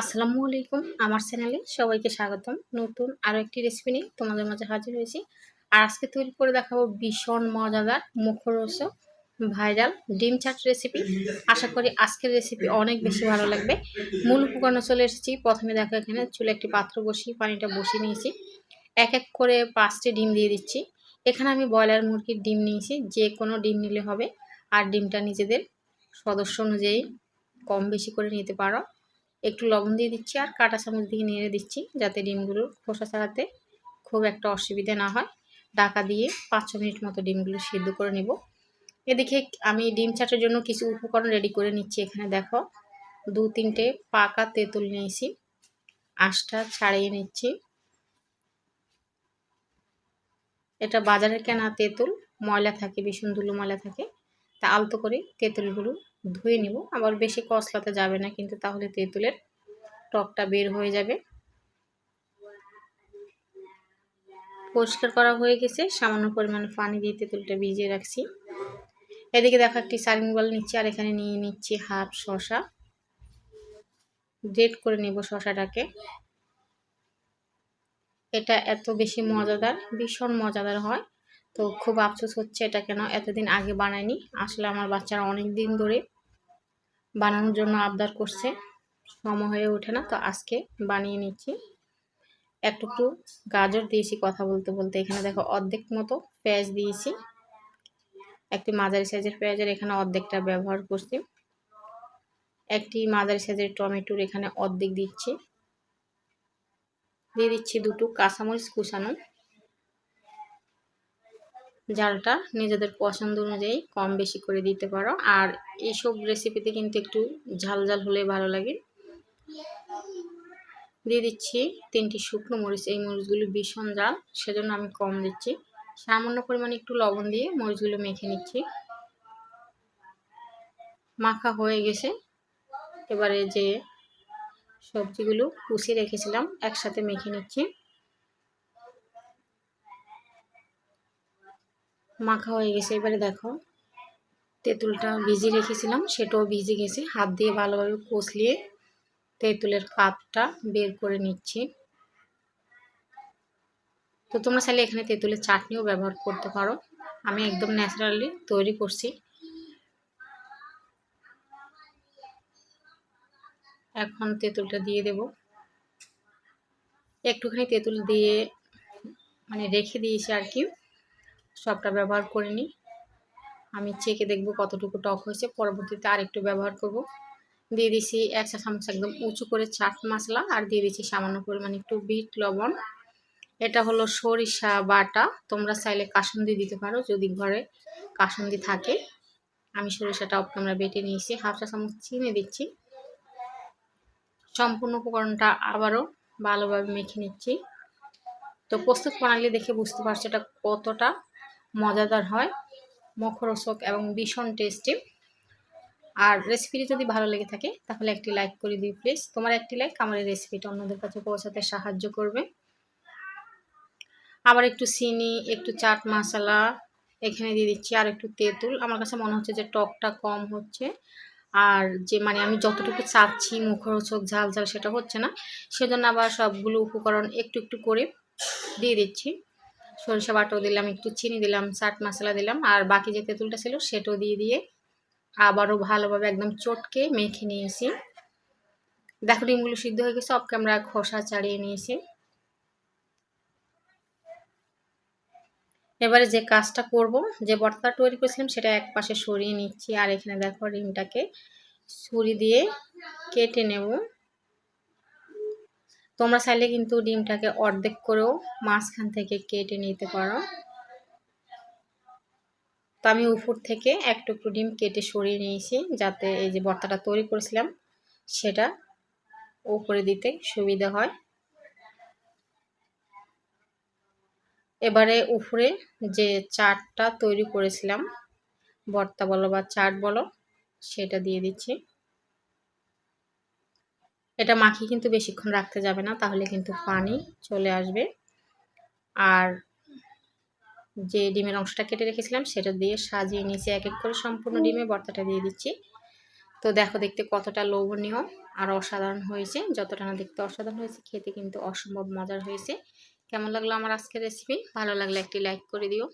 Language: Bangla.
আসসালামু আলাইকুম। আমার চ্যানেলে সবাইকে স্বাগতম। নতুন আরও একটি রেসিপি নিয়ে তোমাদের মাঝে হাজির হয়েছি। আর আজকে তৈরি করে দেখাবো ভীষণ মজাদার মুখরোচক ভাইরাল ডিম চাট রেসিপি আশা করি আজকের রেসিপি অনেক বেশি ভালো লাগবে। মূল উপকরণে চলে এসেছি। প্রথমে দেখো এখানে চুলে একটি পাত্র বসিয়ে, পানিটা বসিয়ে নিয়েছি। এক এক করে পাঁচটি ডিম দিয়ে দিচ্ছি। এখানে আমি ব্রয়লার মুরগির ডিম নিয়েছি। যে কোনো ডিম নিলে হবে। আর ডিমটা নিজেদের সদস্য অনুযায়ী কম বেশি করে নিতে পারো। একটু লবণ দিয়ে দিচ্ছি আর কাটা চামচ দিয়ে নেড়ে দিচ্ছি যাতে ডিমগুলোর খোসা ছাড়াতে খুব একটা অসুবিধা না হয়। ঢাকা দিয়ে পাঁচ মিনিট মতো ডিমগুলো সিদ্ধ করে নিব। এদিকে আমি ডিম চাটের জন্য কিছু উপকরণ রেডি করে নিচ্ছি এখানে দেখো। দু তিনটে পাকা তেঁতুল নিয়েছি, আঁশটা ছাড়িয়ে নিচ্ছি। এটা বাজারে কেনা তেঁতুল, ময়লা থাকে, ভীষণ ধুলো ময়লা থাকে। তা আলতো করে তেঁতুলগুলো ধুয়ে নিব। আবার বেশি কসলাতে যাবে না, কিন্তু তাহলে তেঁতুলের টকটা বের হয়ে যাবে। পরিষ্কার করা হয়ে গেছে। সামান্য পরিমাণে পানি দিয়ে তেঁতুলটা ভিজিয়ে রাখছি। এদিকে দেখো একটি সার্ভিং বল নিচ্ছি, আর এখানে নিয়ে নিচ্ছি হাফ শশা গ্রেট করে নিব শশাটাকে এটা এত বেশি মজাদার, ভীষণ মজাদার হয়। তো খুব আফসোস হচ্ছে এটা কেন এতদিন আগে বানায়নি। আসলে আমার বাচ্চারা অনেক দিন ধরে বানানোর জন্য আবদার করছে। সময় হয়ে ওঠে না, তো আজকে বানিয়ে নিচ্ছি। একটু একটু গাজর দিয়েছি কথা বলতে বলতে। এখানে দেখো অর্ধেক মতো পেঁয়াজ দিয়েছি। একটি মাঝারি সাইজের পেঁয়াজের এখানে অর্ধেকটা ব্যবহার করছি। একটি মাঝারি সাইজের টমেটোর এখানে অর্ধেক দিচ্ছি। দিয়ে দিচ্ছি দুটো কাঁচামরিচ কুচানো। জালটা নিজেদের পছন্দ অনুযায়ী কম বেশি করে দিতে পারো। আর এইসব রেসিপিতে কিন্তু একটু ঝাল ঝাল হলে ভালো লাগে। দিয়ে দিচ্ছি তিনটি শুকনো মরিচ। এই মরিচগুলো ভীষণ জাল সেজন্য আমি কম দিচ্ছি। সামান্য পরিমাণে একটু লবণ দিয়ে মরিচগুলো মেখে নিচ্ছি। মাখা হয়ে গেছে। এবারে যে সবজিগুলো কুচিয়ে রেখেছিলাম, একসাথে মেখে নিচ্ছি। মাখা হয়ে গেছে। এবারে দেখো, তেঁতুলটা ভিজিয়ে রেখেছিলাম, সেটাও ভিজে গেছে। হাত দিয়ে ভালোভাবে কষলিয়ে তেঁতুলের কাপটা বের করে নিচ্ছি। তো তোমরা চাইলে এখানে তেঁতুলের চাটনিও ব্যবহার করতে পারো। আমি একদম ন্যাচারালি তৈরি করছি। এখন তেঁতুলটা দিয়ে দেব। একটুখানি তেঁতুল দিয়ে মানে রেখে দিয়েছি আর কি। সবটা ব্যবহার করিনি আমি চেকে দেখব কতটুকু টক হয়েছে, পরবর্তীতে আরেকটু ব্যবহার করব। দিয়ে দিছি এক চা চামচ একদম উঁচু করে চাট মশলা আর দিয়ে দিচ্ছি সামান্য পরিমাণে একটু বিট লবণ। এটা হলো সরিষা বাটা, তোমরা চাইলে কাসন্দি দিতে পারো যদি ঘরে কাসন্দি থাকে। আমি সরিষাটা আমরা বেটে নিয়েছি, হাফ চা চামচ চিনি দিচ্ছি। সম্পূর্ণ উপকরণটা আবারও ভালোভাবে মেখে নিচ্ছি। তো প্রস্তুত প্রণালী দেখে বুঝতে পারছ এটা কতটা মজাদার হয় মুখরোচক এবং ভীষণ টেস্টি আর রেসিপিটি যদি ভালো লেগে থাকে, তাহলে একটি লাইক করে দিই প্লিজ তোমার একটি লাইক আমার এই রেসিপিটা অন্যদের কাছে পৌঁছাতে সাহায্য করবে। আবার একটু চিনি, একটু চাট মশলা, এখানে দিয়ে দিচ্ছি আর একটু তেঁতুল। আমার কাছে মনে হচ্ছে যে টকটা কম হচ্ছে। আর যে মানে আমি যতটুকু চাচ্ছি মুখরোচক ঝাল ঝাল সেটা হচ্ছে না। সেজন্য আবার সবগুলো উপকরণ একটু একটু করে দিয়ে দিচ্ছি। সরিষা বাটাও দিলাম, একটু চিনি দিলাম, চাট মশলা দিলাম, আর বাকি যে তেঁতুলটা ছিল সেটাও দিয়ে দিয়ে আবারও ভালোভাবে একদম চটকে মেখে নিয়েছি। দেখো ডিমগুলো সিদ্ধ হয়ে গেছে অফ আমরা খোসা ছাড়িয়ে নিয়েছি। এবারে যে কাজটা করব, যে বর্তা তৈরি করেছিলাম সেটা এক পাশে সরিয়ে নিচ্ছি, আর এখানে দেখো ডিমটাকে ছুরি দিয়ে কেটে নেব। তোমরা চাইলে কিন্তু ডিমটাকে অর্ধেক করেও মাঝখান থেকে কেটে নিতে পারো। তো আমি উপর থেকে এক টুকরো ডিম কেটে সরিয়ে নিয়েছি, যাতে এই যে বর্তাটা তৈরি করেছিলাম, সেটা উপরে দিতে সুবিধা হয়। এবারে উপরে যে চাটটা তৈরি করেছিলাম, বর্তা বলো বা চাট বলো, সেটা দিয়ে দিচ্ছি। এটা মাখিয়ে কিন্তু বেশিক্ষণ রাখতে যাবে না, তাহলে কিন্তু পানি চলে আসবে। আর যে ডিমের অংশটা কেটে রেখেছিলাম, সেটা দিয়ে সাজিয়ে নিচে এক এক করে সম্পূর্ণ ডিমে বর্তাটা দিয়ে দিচ্ছি। তো দেখো দেখতে কতটা লোভনীয় আর অসাধারণ হয়েছে, যতটা না দেখতে অসাধারণ হয়েছে, খেতে কিন্তু অসম্ভব মজার হয়েছে। কেমন লাগল আমার আজকের রেসিপি ভালো লাগলে একটি লাইক করে দিও।